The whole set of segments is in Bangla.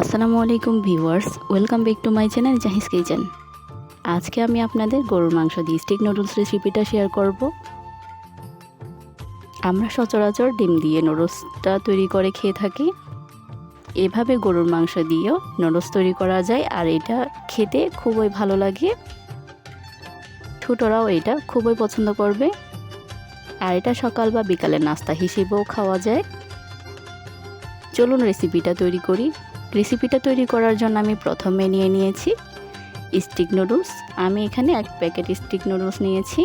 আসসালামু আলাইকুম viewers, welcome back to my channel Jahis kitchen. আজকে আমি আপনাদের গরুর মাংস দিয়ে স্টিক নুডলস রেসিপিটা শেয়ার করব। আমরা সচরাচর ডিম দিয়ে নুডলসটা তৈরি করে খেয়ে থাকি। এভাবে গরুর মাংস দিয়েও নুডলস তৈরি করা যায়, আর এটা খেতে খুবই ভালো লাগে। ছোটরাও এটা খুবই পছন্দ করবে। আর এটা সকাল বা বিকালের নাস্তা হিসেবেও খাওয়া যায়। চলুন রেসিপিটা তৈরি করি। রেসিপিটা তৈরি করার জন্য আমি প্রথমে নিয়ে নিয়েছি স্টিক নুডলস আমি এখানে এক প্যাকেট স্টিক নুডলস নিয়েছি।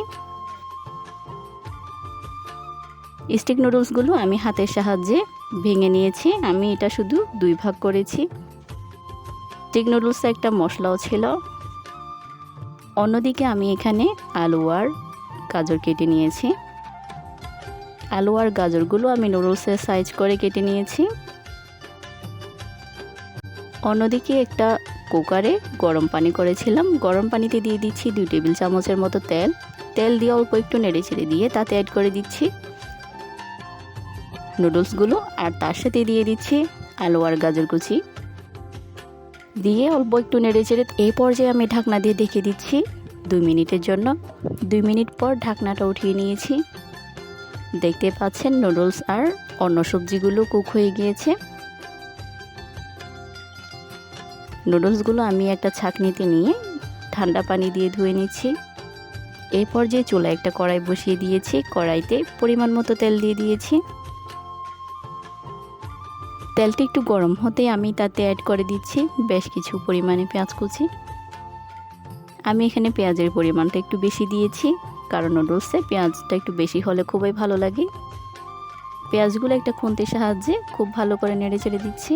স্টিক নুডলসগুলো আমি হাতের সাহায্যে ভেঙে নিয়েছি। আমি এটা শুধু দুই ভাগ করেছি। স্টিক নুডলসে একটা মশলাও ছিল। অন্যদিকে আমি এখানে আলু আর গাজর কেটে নিয়েছি। আলু আর গাজরগুলো আমি নুডলসের সাইজ করে কেটে নিয়েছি। অন্যদিকে একটা কুকারে গরম পানি করেছিলাম। গরম পানিতে দিয়ে দিচ্ছি দুই টেবিল চামচের মতো তেল। তেল দিয়ে অল্প একটু নেড়ে ছেড়ে দিয়ে তাতে অ্যাড করে দিচ্ছি নুডলসগুলো আর তার সাথে দিয়ে দিচ্ছি আলু আর গাজর কুচি। দিয়ে অল্প একটু নেড়ে চেড়ে এই পর্যায়ে আমি ঢাকনা দিয়ে ঢেকে দিচ্ছি দুই মিনিটের জন্য। দুই মিনিট পর ঢাকনাটা উঠিয়ে নিয়েছি। দেখতে পাচ্ছেন নুডলস আর অন্য সবজিগুলো কুক হয়ে গিয়েছে। নুডলসগুলো আমি একটা ছাঁকনিতে নিয়ে ঠান্ডা পানি দিয়ে ধুয়ে নিচ্ছি। এই পর্যায়ে চুলা একটা কড়াই বসিয়ে দিয়েছি, কড়াইতে পরিমাণ মতো তেল দিয়ে দিয়েছি। তেলটা একটু গরম হতে আমি তাতে অ্যাড করে দিচ্ছি বেশ কিছু পরিমাণে পেঁয়াজ কুচি। আমি এখানে পেঁয়াজের পরিমাণটা একটু বেশি দিয়েছি, কারণ নুডলসে পেঁয়াজটা একটু বেশি হলে খুবই ভালো লাগে। পেঁয়াজগুলো একটা খুন্তির সাহায্যে খুব ভালো করে নেড়ে চেড়ে দিচ্ছি।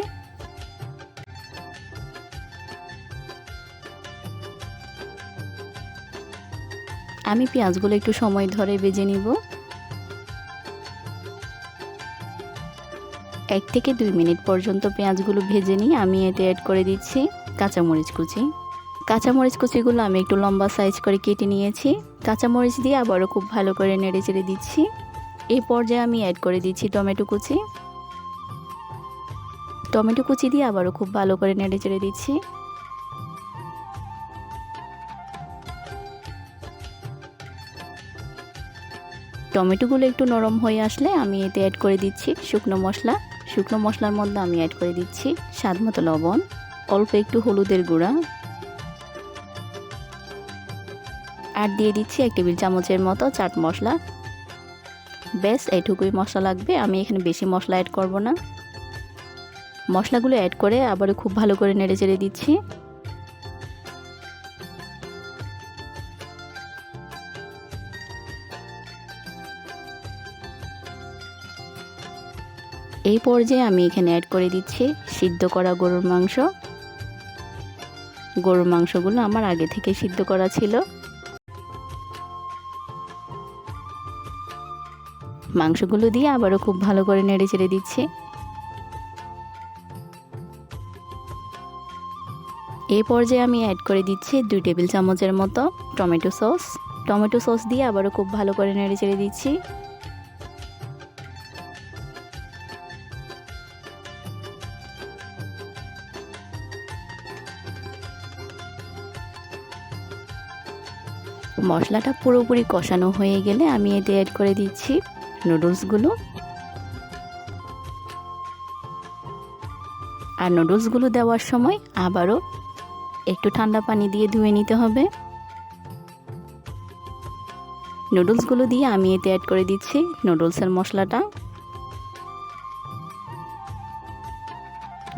আমি পেঁয়াজগুলো একটু সময় ধরে বেজে নিব। এক থেকে দুই মিনিট পর্যন্ত পেঁয়াজগুলো ভেজে নিয়ে আমি এতে অ্যাড করে দিচ্ছি কাঁচামরিচ কুচি। কাঁচামরিচ কুচিগুলো আমি একটু লম্বা সাইজ করে কেটে নিয়েছি। কাঁচামরিচ দিয়ে আবারও খুব ভালো করে নেড়ে চেড়ে দিচ্ছি। এই পর্যায়ে আমি অ্যাড করে দিচ্ছি টমেটো কুচি। টমেটো কুচি দিয়ে আবারও খুব ভালো করে নেড়ে চেড়ে দিচ্ছি। টমেটোগুলো একটু নরম হয়ে আসলে আমি এতে অ্যাড করে দিচ্ছি শুকনো মশলা। শুকনো মশলার মধ্যে আমি অ্যাড করে দিচ্ছি স্বাদ মতো লবণ, অল্প একটু হলুদের গুঁড়া। আর দিয়ে দিচ্ছি এক টেবিল চামচের মতো চাট মশলা। বেশ এইটুকুই মশলা লাগবে। আমি এখানে বেশি মশলা অ্যাড করব না। মশলাগুলো অ্যাড করে আবারও খুব ভালো করে নেড়ে চেড়ে দিচ্ছি। এই পর্যায়ে আমি এখানে অ্যাড করে দিচ্ছি সিদ্ধ করা গরুর মাংস। গরুর মাংসগুলো আমার আগে থেকে সিদ্ধ করা ছিল। মাংসগুলো দিয়ে আবারও খুব ভালো করে নেড়ে চেড়ে দিচ্ছি। এই পর্যায়ে আমি অ্যাড করে দিচ্ছি দুই টেবিল চামচের মতো টমেটো সস। টমেটো সস দিয়ে আবারও খুব ভালো করে নেড়ে চেড়ে দিচ্ছি। মশলাটা পুরোপুরি কষানো হয়ে গেলে আমি এতে অ্যাড করে দিচ্ছি নুডলসগুলো আর নুডলসগুলো দেওয়ার সময় আবারও একটু ঠান্ডা পানি দিয়ে ধুয়ে নিতে হবে। নুডলসগুলো দিয়ে আমি এতে অ্যাড করে দিচ্ছি নুডলসের মশলাটা।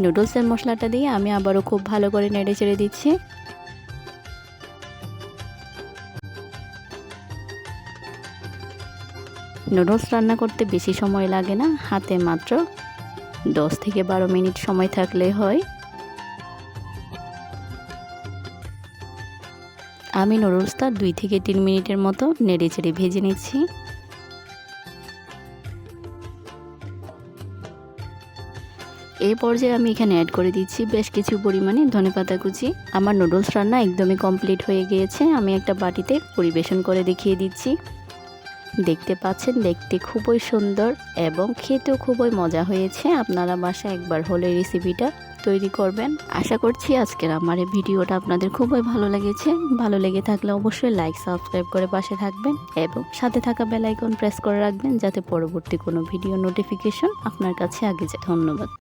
নুডলসের মশলাটা দিয়ে আমি আবারও খুব ভালো করে নেড়ে চেড়ে দিচ্ছি। নুডলস রান্না করতে বেশি সময় লাগে না, হাতে মাত্র দশ থেকে বারো মিনিট সময় থাকলে হয়। আমি নুডলসটা দুই থেকে তিন মিনিটের মতো নেড়ে চেড়ে ভেজে নিচ্ছি। এই পর্যায়ে আমি এখানে অ্যাড করে দিচ্ছি বেশ কিছু পরিমাণে ধনেপাতা কুচি। আমার নুডলস রান্না একদমই কমপ্লিট হয়ে গিয়েছে। আমি একটা বাটিতে পরিবেশন করে দেখিয়ে দিচ্ছি। দেখতে পাচ্ছেন, দেখতে খুবই সুন্দর এবং খেতেও খুবই মজা হয়েছে। আপনারা বাসায় একবার হলে রেসিপিটা তৈরি করবেন। আশা করছি আজকের আমার এই ভিডিওটা আপনাদের খুবই ভালো লেগেছে। ভালো লেগে থাকলে অবশ্যই লাইক সাবস্ক্রাইব করে পাশে থাকবেন এবং সাথে থাকা বেল আইকন প্রেস করে রাখবেন যাতে পরবর্তী কোনো ভিডিও নোটিফিকেশন আপনার কাছে আগে যায়। ধন্যবাদ।